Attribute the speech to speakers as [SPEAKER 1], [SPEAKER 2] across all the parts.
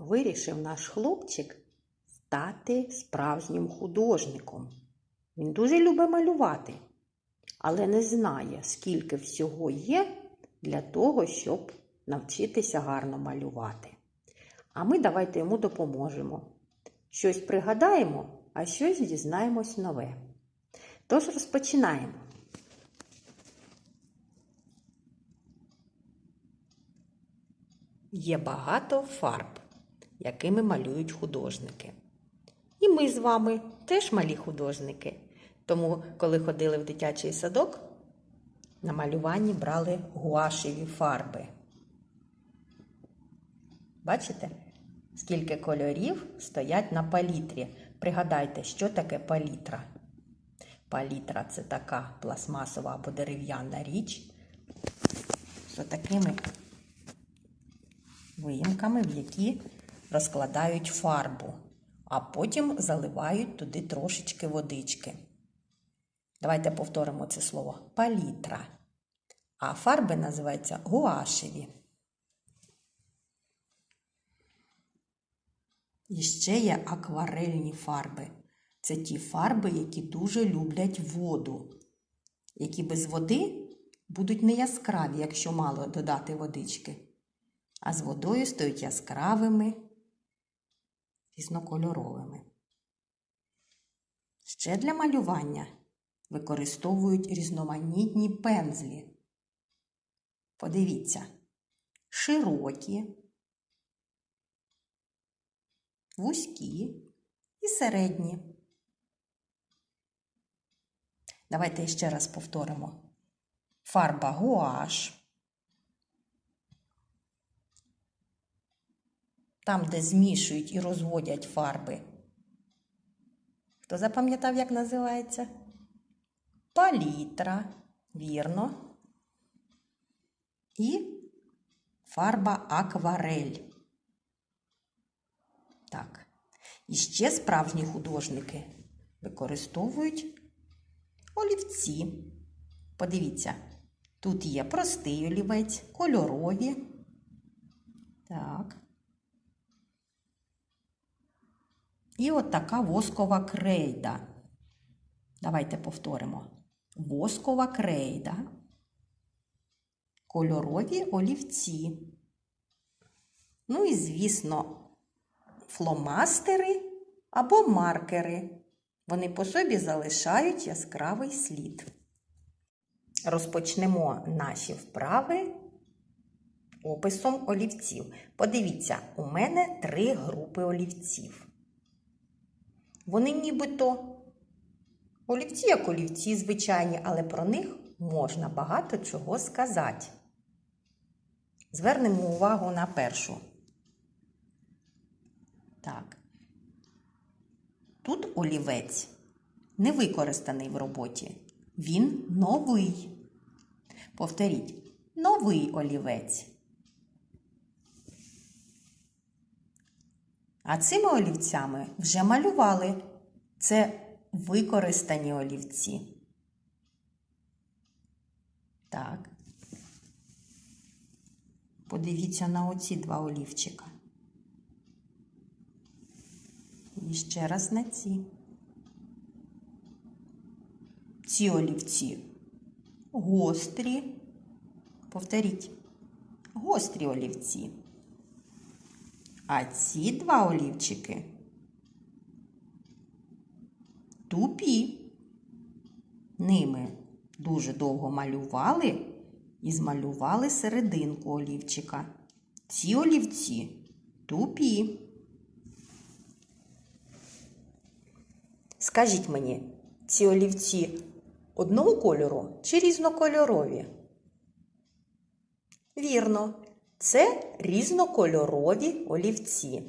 [SPEAKER 1] Вирішив наш хлопчик стати справжнім художником. Він дуже любить малювати, але не знає, скільки всього є для того, щоб навчитися гарно малювати. А ми давайте йому допоможемо. Щось пригадаємо, а щось дізнаємось нове. Тож розпочинаємо. Є багато фарб, якими малюють художники. І ми з вами теж малі художники. Тому, коли ходили в дитячий садок, на малюванні брали гуашеві фарби. Бачите, скільки кольорів стоять на палітрі. Пригадайте, що таке палітра. Палітра це така пластмасова або дерев'яна річ з такими виїмками, в які розкладають фарбу, а потім заливають туди трошечки водички. Давайте повторимо це слово палітра. А фарби називаються гуашеві. І ще є акварельні фарби. Це ті фарби, які дуже люблять воду, які без води будуть не яскраві, якщо мало додати водички а з водою стають яскравими, різнокольоровими. Ще для малювання використовують різноманітні пензлі. Подивіться, широкі, вузькі і середні. Давайте ще раз повторимо. Фарба гуаш. Там, де змішують і розводять фарби. Хто запам'ятав, як називається? Палітра, вірно. І фарба акварель. Так. І ще справжні художники використовують олівці. Подивіться, тут є простий олівець, кольорові. Так. І от така воскова крейда. Давайте повторимо. Воскова крейда, кольорові олівці. Ну і, звісно, фломастери або маркери. Вони по собі залишають яскравий слід. Розпочнемо наші вправи описом олівців. Подивіться, у мене три групи олівців. Вони нібито олівці, як олівці, звичайні, але про них можна багато чого сказати. Звернемо увагу на першу. Так. Тут олівець не використаний в роботі. Він новий. Повторіть, новий олівець. А цими олівцями вже малювали. Це використані олівці. Так. Подивіться на оці два олівчика. І ще раз на ці. Ці олівці гострі. Повторіть, гострі олівці. А ці два олівчики тупі. Ними дуже довго малювали і змалювали серединку олівчика. Ці олівці тупі. Скажіть мені, ці олівці одного кольору чи різнокольорові? Вірно, це різнокольорові олівці.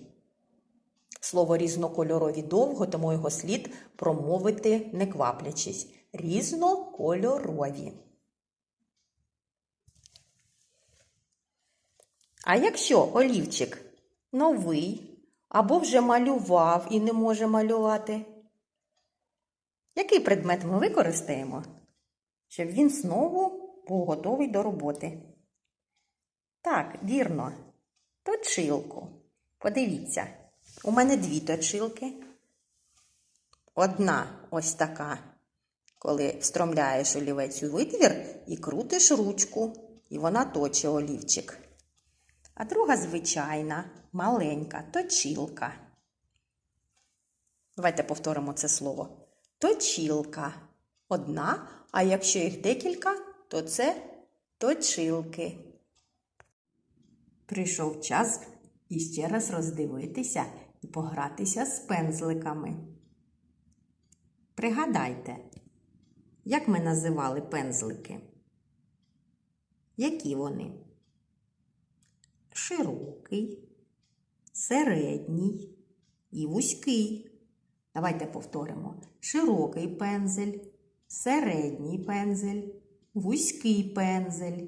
[SPEAKER 1] Слово різнокольорові довго, тому його слід промовити не кваплячись. Різнокольорові. А якщо олівчик новий або вже малював і не може малювати, який предмет ми використаємо, щоб він знову був готовий до роботи? Так, вірно, точилку. Подивіться, у мене дві точилки. Одна ось така, коли встромляєш олівець у витвір і крутиш ручку, і вона точить олівчик. А друга звичайна, маленька точилка. Давайте повторимо це слово. Точилка. Одна, а якщо їх декілька, то це точилки. Прийшов час іще раз роздивитися і погратися з пензликами. Пригадайте, як ми називали пензлики? Які вони? Широкий, середній і вузький. Давайте повторимо: широкий пензель, середній пензель, вузький пензель.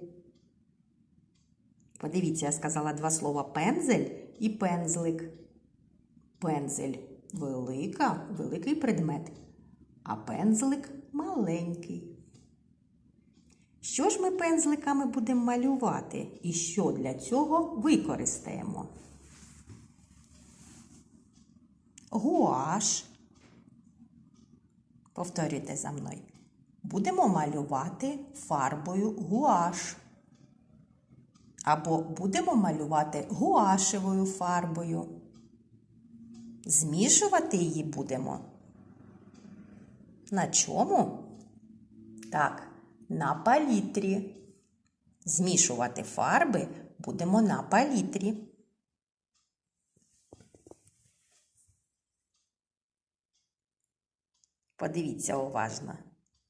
[SPEAKER 1] Подивіться, я сказала два слова пензель і пензлик. Пензель велика, великий предмет, а пензлик маленький. Що ж ми пензликами будемо малювати і що для цього використаємо? Гуаш. Повторюйте за мною. Будемо малювати фарбою гуаш. Або будемо малювати гуашевою фарбою. Змішувати її будемо. На чому? Так, на палітрі. Змішувати фарби будемо на палітрі. Подивіться уважно.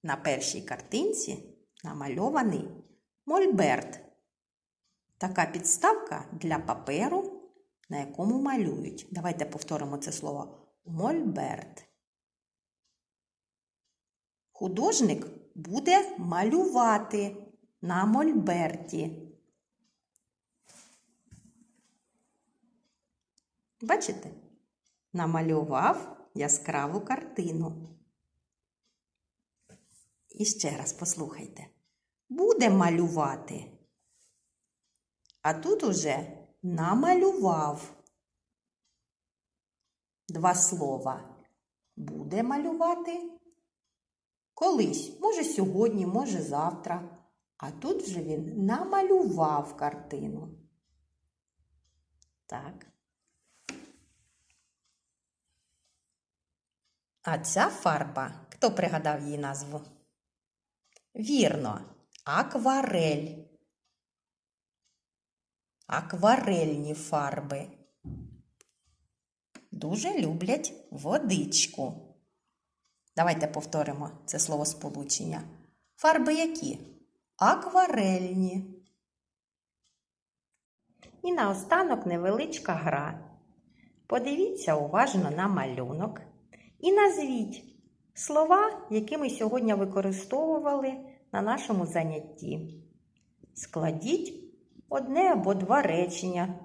[SPEAKER 1] На першій картинці намальований мольберт. Така підставка для паперу, на якому малюють. Давайте повторимо це слово мольберт. Художник буде малювати на мольберті. Бачите? Намалював яскраву картину. І ще раз послухайте. Буде малювати. А тут уже намалював два слова. Буде малювати колись, може сьогодні, може завтра. А тут вже він намалював картину. Так. А ця фарба, хто пригадав її назву? Вірно, акварель. Акварельні фарби. Дуже люблять водичку. Давайте повторимо це словосполучення. Фарби які? Акварельні. І наостанок невеличка гра. Подивіться уважно на малюнок і назвіть слова, які ми сьогодні використовували на нашому занятті. Складіть одне або два речення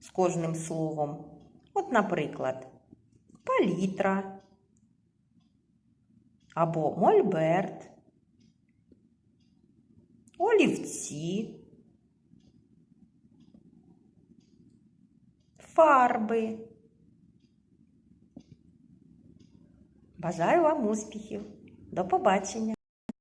[SPEAKER 1] з кожним словом. От, наприклад, палітра або мольберт, олівці, фарби. Бажаю вам успіхів! До побачення!